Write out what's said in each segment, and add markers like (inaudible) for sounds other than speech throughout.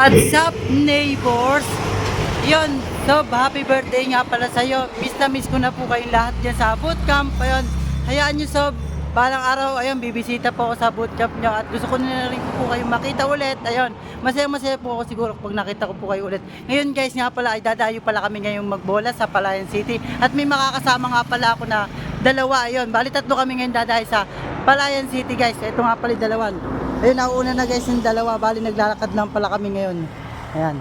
What's up, neighbors? Yun, so happy birthday nga pala sa'yo. Miss na miss ko na po kayong lahat dyan sa bootcamp. Ayun, hayaan nyo so, balang araw, ayun, bibisita po ako sa bootcamp nyo at gusto ko na rin po kayong makita ulit. Ayun, masaya-masaya po ako siguro pag nakita ko po kayo ulit. Ngayon guys, nga pala, ay dadayo pala kami ngayong magbola sa Palayan City. At may makakasama nga pala ako na dalawa, ayun. Bali tatlo kami ngayon dadayo sa Palayan City guys. Ito nga pala dalawan. Ayun, nauuna na guys yung dalawa. Bali naglalakad lang pala kami ngayon. Ayan.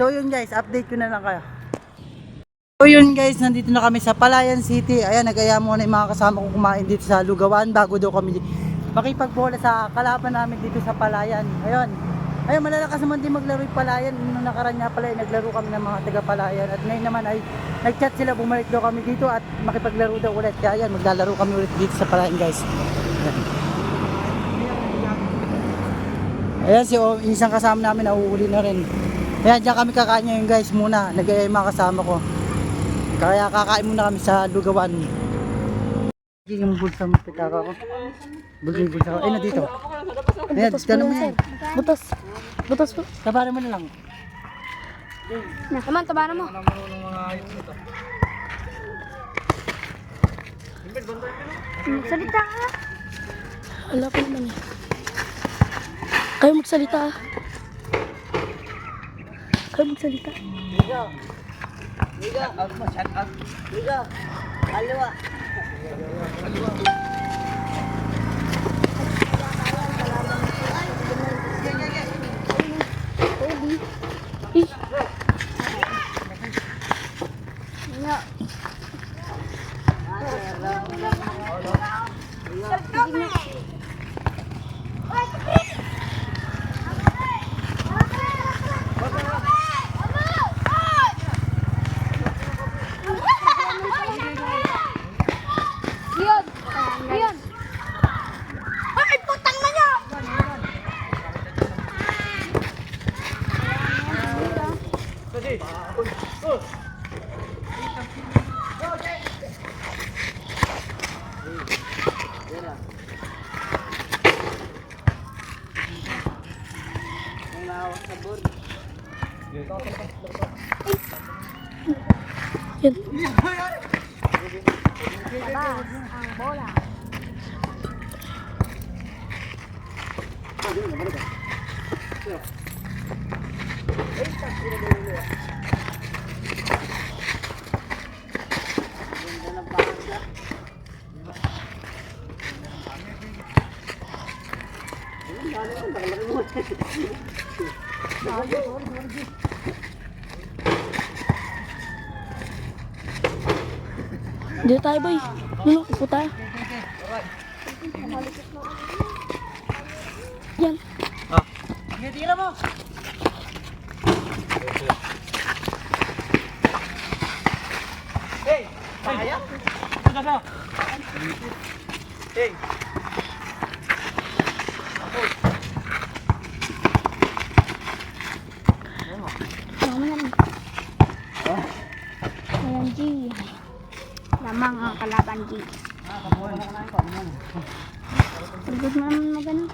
So yun guys, update ko na lang kayo. So yun guys, nandito na kami sa Palayan City. Ayan, nagaya mo na yung mga kasama ko kumain dito sa Lugawan bago daw kami makipagbola sa kalaban namin dito sa Palayan. Ayun. Ayun, malalakas naman din maglaro yung Palayan. Nung nakaraan nga pala, eh, naglaro kami ng mga taga Palayan. At ngayon naman ay nag-chat sila, bumalik daw kami dito at makipaglaro daw ulit. Kaya yan, maglalaro kami ulit dito sa Palayan guys. Ayan. Ayan, si o, yung isang kasama namin, nauuli na rin. Ayan, dyan kami kakain ngayon guys muna. Mga kasama ko. Kaya kakain muna kami sa Lugawan. Yung bulsa mo, pitaka ko. Bulsa yung bulsa ko. Ay, na dito. Ayan, tanong mo yan. Butos. Butos po. Tabaran mo na lang. Naman, tabaran mo. Magsalita ka. Wala pa naman eh. Kayo magsalita ah. Kayo magsalita. Ih. Yun! Yun! Ay, putang na niyo! Yan. Dito tayo boy. Ano, upo tayo. Yan. Sige, tira mo. Hey, kaya? Ito na Hey. Ano yan? Ayan, G. Lamang ang kalaban, G. Pagod mo naman magano.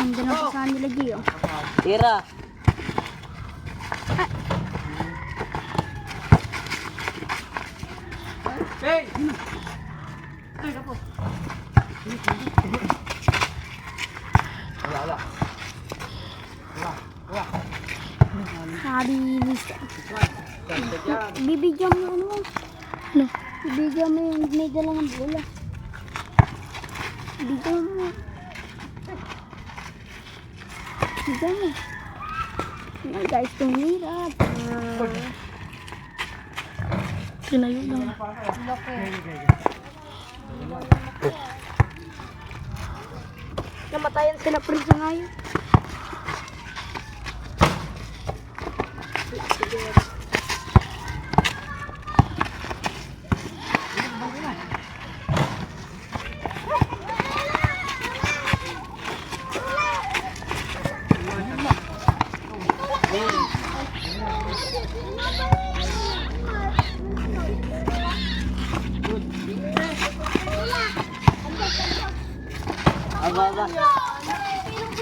Ang ganun pa sa nila, G, oh. Tira. Hey! Nakabilis. Bibigyan mo ano? Ano? Bibigyan mo yung may dala ng bola. Bibigyan mo. Bibigyan mo. Ayan guys, tumira. Tinayo lang. Namatayan sila prison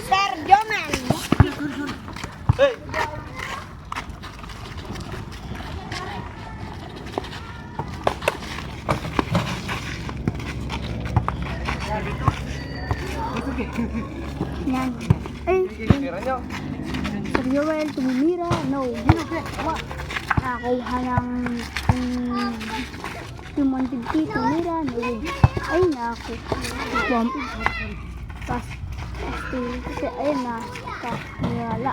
Sergio Mello. Nakakuha ng um, yung Montevideo, tumira. No. Ay, naku. Bump. Pas. Pasti. Kasi, ayun na. Pas. Niyala.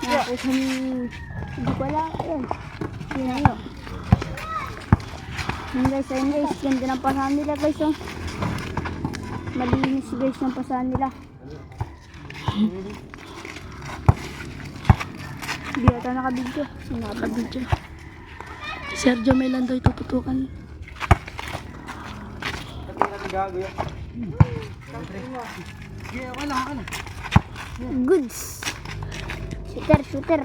Nakakuha ni... Hindi ko alam. Ayun. Yun na yun. Yun guys, ayun guys. Ganda ng pasahan nila guys. Oh. Malinis guys ng pasahan nila. Hindi ata nakabidyo. Nakabidyo. Sergio Melan daw itututukan. Goods. Shooter, shooter.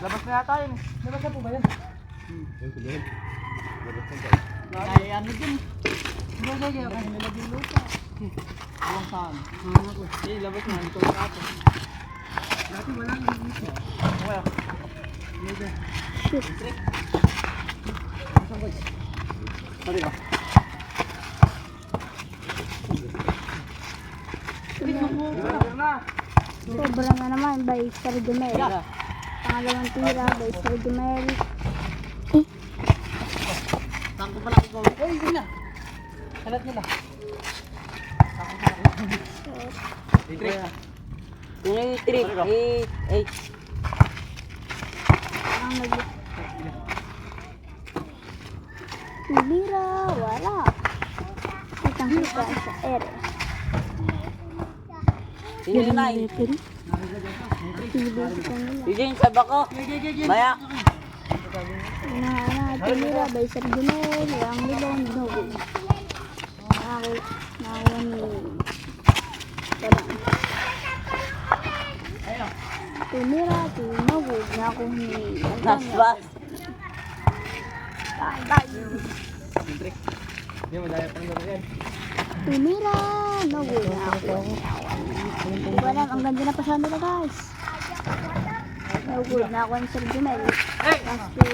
Labas na yata yun. Labas na po ba yan? Ay, ano din. Sige, sige, okay. Alang saan? Eh, labas na. Ito na ako. Dati wala nang dito. Okay. Shoot. Sorry ba? Sobra na naman by Sergio Mel. Pangalawang tira by Sergio Mel. Saan ko pala ako? Uy, yun na. Kalat nila. Yung yung trick, eh, eh, Ang nag... Tumira, wala. Kitang kita sa ere. sino yun ay? Silbi sa nila. Yun yung saba ko. Maya. Tumira by Sergio Mel. Ang milong no. Ako, nakuha ni... Wala. Tumira, tumawag na ako ni... Nasbas. Hindi mo dahil pang gawin. Tumira, nawag na ako. Ko alam, ang ganda na pa sa nila guys. Nawag na ako ni Sir Jumel. Kaso...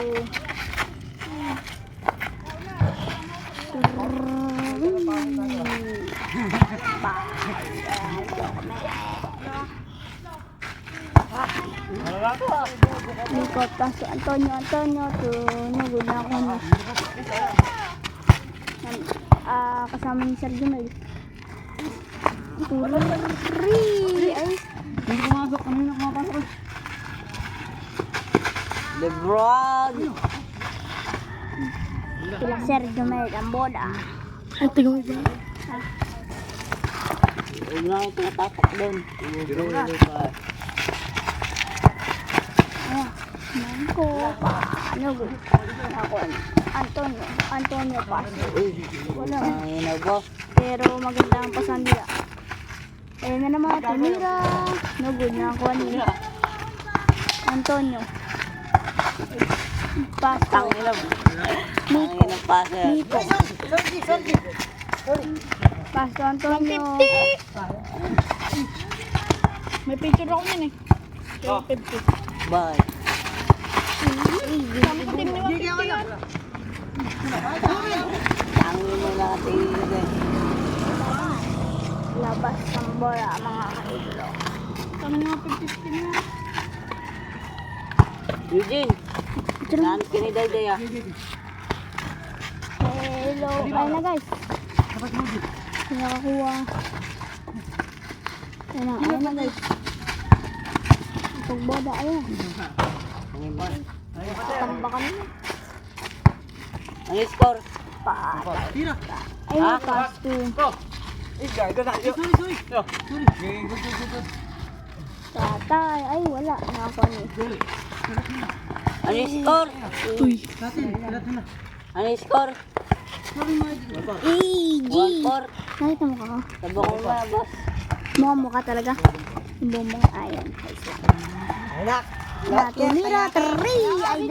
Likot pa si Antonio, Antonio, tunugod na ako ni ah kasama ni Sir Jumel. Turi! Ay, Hindi pumasok. Ano yung kumapasok? Lebron. sila Sir Jumel, ang boda. Huwag na akong pinatapak doon. Ah, Manko, paano ko? Ako, Antonio, Antonio pa. Wala. Ang ina ko. Pero maganda ang pasan nila. Ayun na naman, tumira. No good na ako ni Antonio. Pasto. Ang ina mo. Ang pasa. Nito. Pasto Antonio. May picture ako yan eh. Bye. Ang ina natin. Labas ng bola mga kaidolo. Kami nga 50 na. Eugene. Naan kiniday daya. Hello. Ayun na guys. Nakakuha. Ayun na, ayun na guys. Itong boda, ayun. Tambakan. Ang score. Patay. Tira. Ayun na, Ah? pass to. Sorry, sorry. Tatay. Ay, wala. Nakakuha ni. Ano yung score? Nila. Ano yung score? EG. 1-4. Nakita mo ka? Tabo ko na, boss. Mukha mukha talaga. Yung bumbong ayan. Anak. Na, tumira, tari! Ay,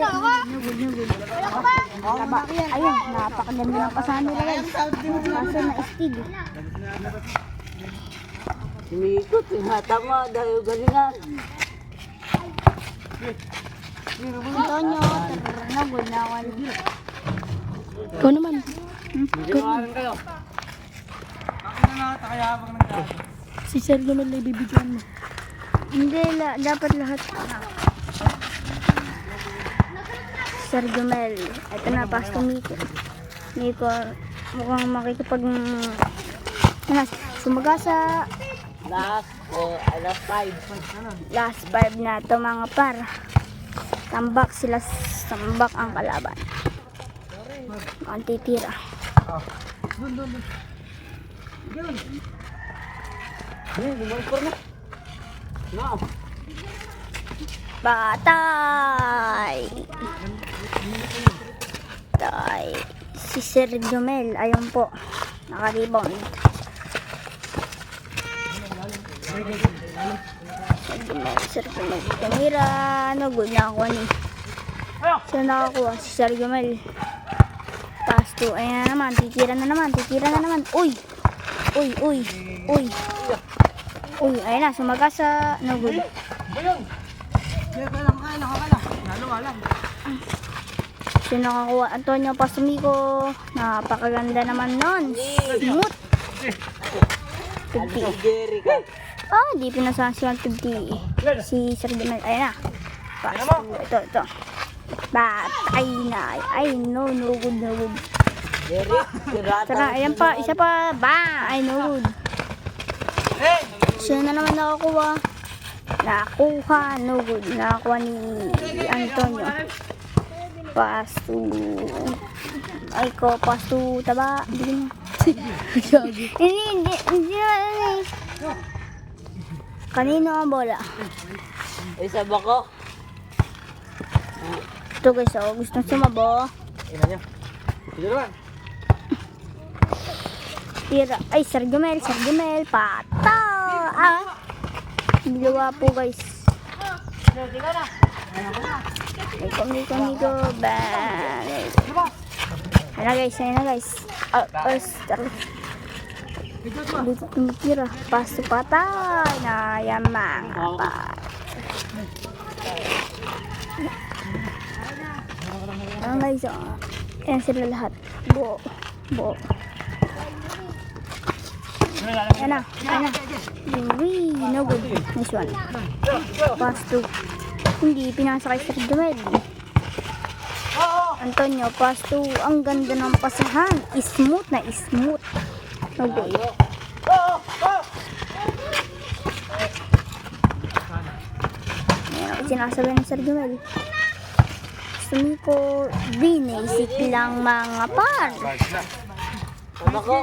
di, ayun, napakaganda ng pasahan nila guys. Kaso na estig. Sumikot, tama dahil galingan. Nugod na ako. Ikaw naman. Ginawaran kayo. Bakit na nakakayabang ng gato? Si Sir naman na ibibigyan mo. Hindi, la, dapat lahat. Sir Jumel, ito na, Pasto Miko. Miko, mukhang makikipag... Ano, sumagasa. Last, oh, last five. Last five na to mga par. Tambak sila, tambak ang kalaban. Ang titira. Eh, lumalpar na. Na. Patay! Patay. Si Sir Jomel, ayun po. Naka-rebound. Sir Jomel, Sir Jomel. Kamira, ano, good na ako ni. Sino nakakuha? Si Sir Jomel. Pass to. Ayan na naman. Titira na naman. Titira na naman. Uy! Uy, uy, uy. Uy, ayun na. Sumaga sa no good. Ayun. Kaya ka lang, kaya lang, kaya lang. Lalo nga lang. Sino nakakuha? Antonio Pasumiko. Napakaganda naman nun. Smooth. 50. Jerry ka. Oh, di pinasahan si 150. Si Sir Jamel. Ayan na. Pass. Ito, ito. Batay na. Ay, no, no good, no good. Tara, ayan pa. Isa pa. Ba! Ay, no good. Siya na naman nakakuha. Nakuha, no good. Nakakuha ni Antonio. Pass to... Ay ko, pass to taba. Hindi na. (laughs) Hindi, hindi, hindi. Kanino ang bola? Isa ba ko? Ito guys, oh, gusto sumabo. Ina niya. Sige naman. Tira. Ay, Sir Jumel, Sir Jumel, pata! Ah! Dalawa po guys. Ay, kami, kami ko, ba? Ayan na guys, ayan na guys. Ah, ah, tara. Dito tumitira. Paso patay na yamang apa. Ayan guys, oh. Ayan sila lahat. Buo. Buo. Ayan na. Ayan na. Uy, no good. Nice one. Pass two. Hindi, pinasa kay Sir Dumel. Antonio, pass. Ang ganda ng pasahan. Smooth na smooth. Good. Ayan sinasabi ng Sir Dumel. Sumiko, binisik lang mga par. Sama ko.